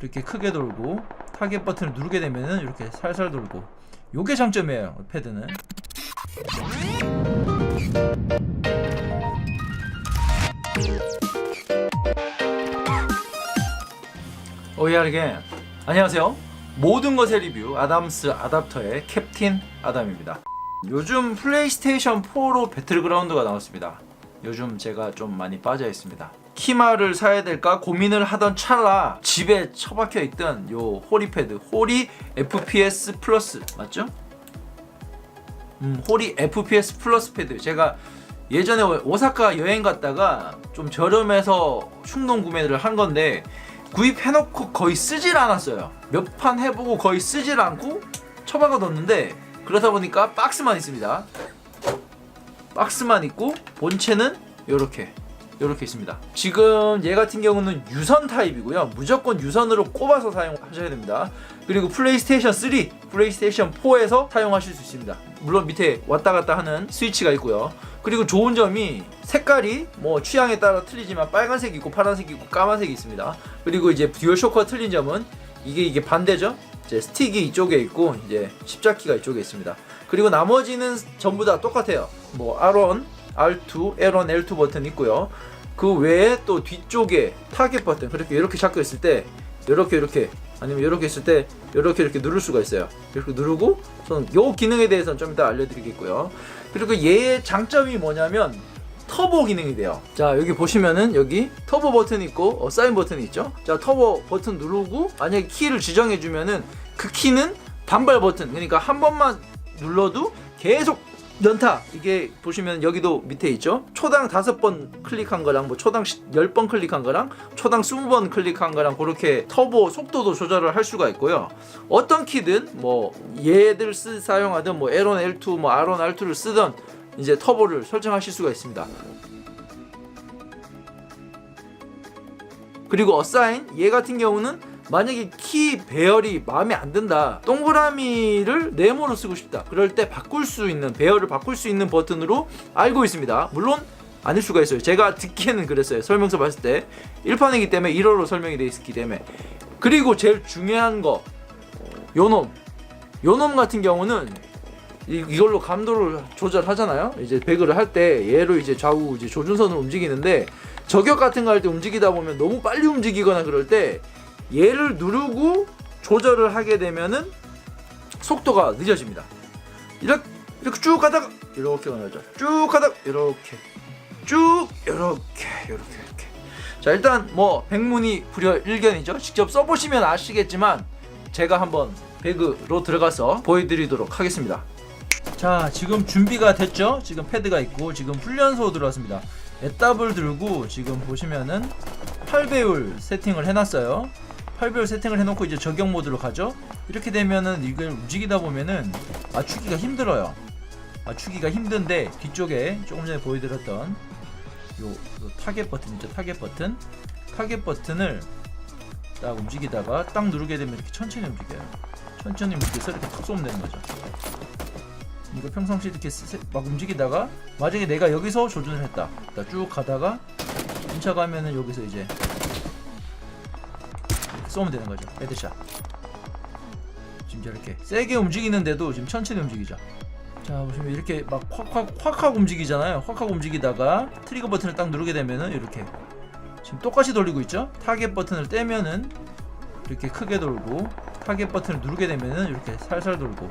이렇게 크게 돌고 타겟 버튼을 누르게 되면은 이렇게 살살 돌고. 요게 장점이에요 패드는. 오이하르게. 안녕하세요. 모든 것의 리뷰 아담스 아답터의 캡틴 아담입니다. 요즘 플레이스테이션 4로 배틀그라운드가 나왔습니다. 요즘 제가 좀 많이 빠져 있습니다 키마를 사야 될까 고민을 하던 찰나 집에 처박혀 있던 요 호리 패드 호리 FPS 플러스 맞죠? 음, 호리 FPS 플러스 패드 제가 예전에 오사카 여행 갔다가 좀 저렴해서 충동 구매를 한 건데 구입해놓고 거의 쓰질 않았어요. 몇 판 해보고 거의 쓰질 않고 처박아 뒀는데 그러다 보니까 박스만 있습니다. 박스만 있고 본체는 이렇게 이렇게 있습니다. 지금 얘 같은 경우는 유선 타입이고요. 무조건 유선으로 꼽아서 사용하셔야 됩니다. 그리고 플레이스테이션 3, 플레이스테이션 4에서 사용하실 수 있습니다. 물론 밑에 왔다 갔다 하는 스위치가 있고요. 그리고 좋은 점이 색깔이 뭐 취향에 따라 틀리지만 빨간색이 있고 파란색이 있고 까만색이 있습니다. 그리고 이제 듀얼 쇼커 틀린 점은 이게 이게 반대죠. 이제 스틱이 이쪽에 있고 이제 십자키가 이쪽에 있습니다. 그리고 나머지는 전부 다 똑같아요. 뭐 R1, R2, L1, L2 버튼 있고요. 그 외에 또 뒤쪽에 타겟 버튼 그렇게 이렇게 잡고 있을 때 이렇게 이렇게 아니면 이렇게 있을 때 이렇게 이렇게 누를 수가 있어요. 이렇게 누르고 저는 요 기능에 대해서는 좀 이따 알려드리겠고요. 그리고 얘의 장점이 뭐냐면 터보 기능이 돼요. 자 여기 보시면은 여기 터보 버튼 있고 어, 사인 버튼이 있죠. 자 터보 버튼 누르고 만약에 키를 지정해 주면은 그 키는 단발 버튼 그러니까 한 번만 눌러도 계속 연타 이게 보시면 여기도 밑에 있죠? 초당 다섯 번 클릭한 거랑 뭐 초당 열 번 클릭한 거랑 초당 스무 번 클릭한 거랑 그렇게 터보 속도도 조절을 할 수가 있고요. 어떤 키든 뭐 얘들 쓰 사용하든 뭐 L1, L2, 뭐 R1, R2를 쓰던 이제 터보를 설정하실 수가 있습니다. 그리고 어사인 얘 같은 경우는 만약에 키 배열이 마음에 안 든다 동그라미를 네모로 쓰고 싶다 그럴 때 바꿀 수 있는 배열을 바꿀 수 있는 버튼으로 알고 있습니다. 물론 아닐 수가 있어요. 제가 듣기에는 그랬어요. 설명서 봤을 때. 1판이기 때문에 1어로 설명이 되어 있기 때문에. 그리고 제일 중요한 거 요놈. 요놈 같은 경우는 이, 이걸로 감도를 조절하잖아요. 이제 배그를 할 때 얘로 이제 좌우 이제 조준선을 움직이는데 저격 같은 거 할 때 움직이다 보면 너무 빨리 움직이거나 그럴 때 얘를 누르고 조절을 하게 되면은 속도가 늦어집니다. 이렇게 이렇게 쭉 가다가 이렇게 가죠. 쭉 가다가 이렇게 쭉 이렇게 이렇게 이렇게. 자 일단 뭐 백문이 불여 일견이죠. 직접 써보시면 아시겠지만 제가 한번 배그로 들어가서 보여드리도록 하겠습니다. 자 지금 준비가 됐죠? 지금 패드가 있고 지금 훈련소 들어왔습니다. 애답을 들고 지금 보시면은 8배율 세팅을 해놨어요. 8배율 세팅을 해놓고 이제 저격 모드로 가죠. 이렇게 되면은 이걸 움직이다 보면은 맞추기가 힘들어요. 맞추기가 힘든데 뒤쪽에 조금 전에 보여드렸던 요, 요 타겟 버튼 있죠? 타겟 버튼. 타겟 버튼을 딱 움직이다가 딱 누르게 되면 이렇게 천천히 움직여요. 천천히 움직여서 이렇게 탁 쏘면 되는 거죠. 이거 평상시 이렇게 세- 막 움직이다가 만약에 내가 여기서 조준을 했다. 자, 쭉 가다가 훔쳐가면은 여기서 이제 쏘면 되는 거죠. 헤드샷. 지금 저렇게 세게 움직이는데도 지금 천천히 움직이죠. 자 보시면 이렇게 막 확확 확확 움직이잖아요. 확확 움직이다가 트리거 버튼을 딱 누르게 되면은 이렇게 지금 똑같이 돌리고 있죠. 타겟 버튼을 떼면은 이렇게 크게 돌고 타겟 버튼을 누르게 되면은 이렇게 살살 돌고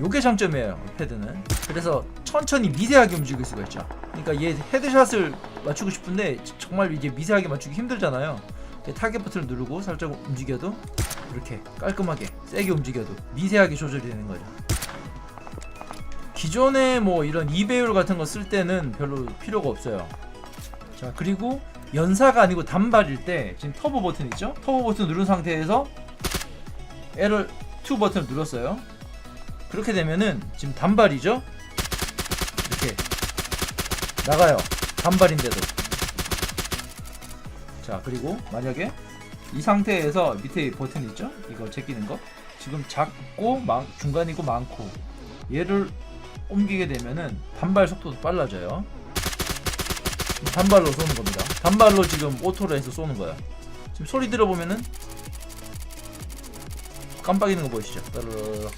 요게 장점이에요 이 패드는 그래서 천천히 미세하게 움직일 수가 있죠 그러니까 얘 헤드샷을 맞추고 싶은데 정말 이게 미세하게 맞추기 힘들잖아요 이 타겟 버튼을 누르고 살짝 움직여도 이렇게 깔끔하게 세게 움직여도 미세하게 조절이 되는 거죠 기존에 뭐 이런 2배율 같은 거 쓸 때는 별로 필요가 없어요 자 그리고 연사가 아니고 단발일 때 지금 터보 버튼 있죠 터보 버튼 누른 상태에서 L2 버튼을 눌렀어요 그렇게 되면은 지금 단발이죠? 이렇게 나가요. 단발인데도. 자, 그리고 만약에 이 상태에서 밑에 버튼 있죠? 이거 제끼는 거. 지금 작고 많, 중간이고 많고 얘를 옮기게 되면은 단발 속도도 빨라져요. 단발로 쏘는 겁니다. 단발로 지금 오토로 해서 쏘는 거야. 지금 소리 들어보면은 깜빡이는 거 보이시죠? 따르르르.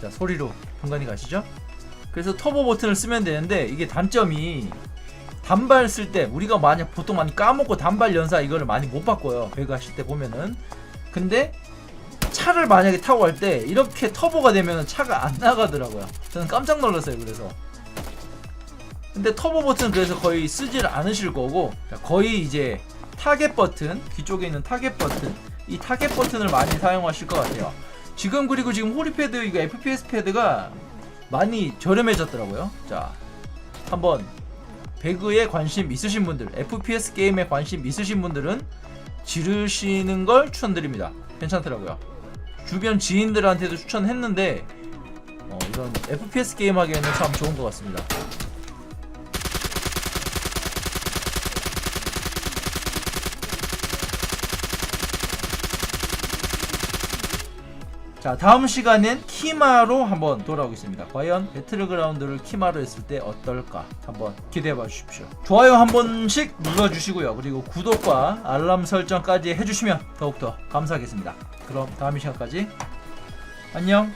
자 소리로 분간이 가시죠? 그래서 터보 버튼을 쓰면 되는데 이게 단점이 단발 쓸 때 우리가 만약 보통 많이 까먹고 단발 연사 이거를 많이 못 바꿔요. 배그 하실 때 보면은. 근데 차를 만약에 타고 갈 때 이렇게 터보가 되면 차가 안 나가더라고요. 저는 깜짝 놀랐어요 그래서. 근데 터보 버튼 그래서 거의 쓰질 않으실 거고 자, 거의 이제 타겟 버튼 뒤쪽에 있는 타겟 버튼 이 타겟 버튼을 많이 사용하실 것 같아요. 지금 그리고 지금 호리패드 이거 FPS 패드가 많이 저렴해졌더라고요. 자 한번 배그에 관심 있으신 분들 FPS 게임에 관심 있으신 분들은 지르시는 걸 추천드립니다. 괜찮더라고요. 주변 지인들한테도 추천했는데 어, 이런 FPS 게임 하기에는 참 좋은 것 같습니다 자 다음 시간엔 키마로 한번 돌아오겠습니다. 과연 배틀그라운드를 키마로 했을 때 어떨까? 한번 기대해봐 주십시오. 좋아요 한 번씩 눌러주시고요. 그리고 구독과 알람 설정까지 해주시면 더욱더 감사하겠습니다. 그럼 다음 시간까지 안녕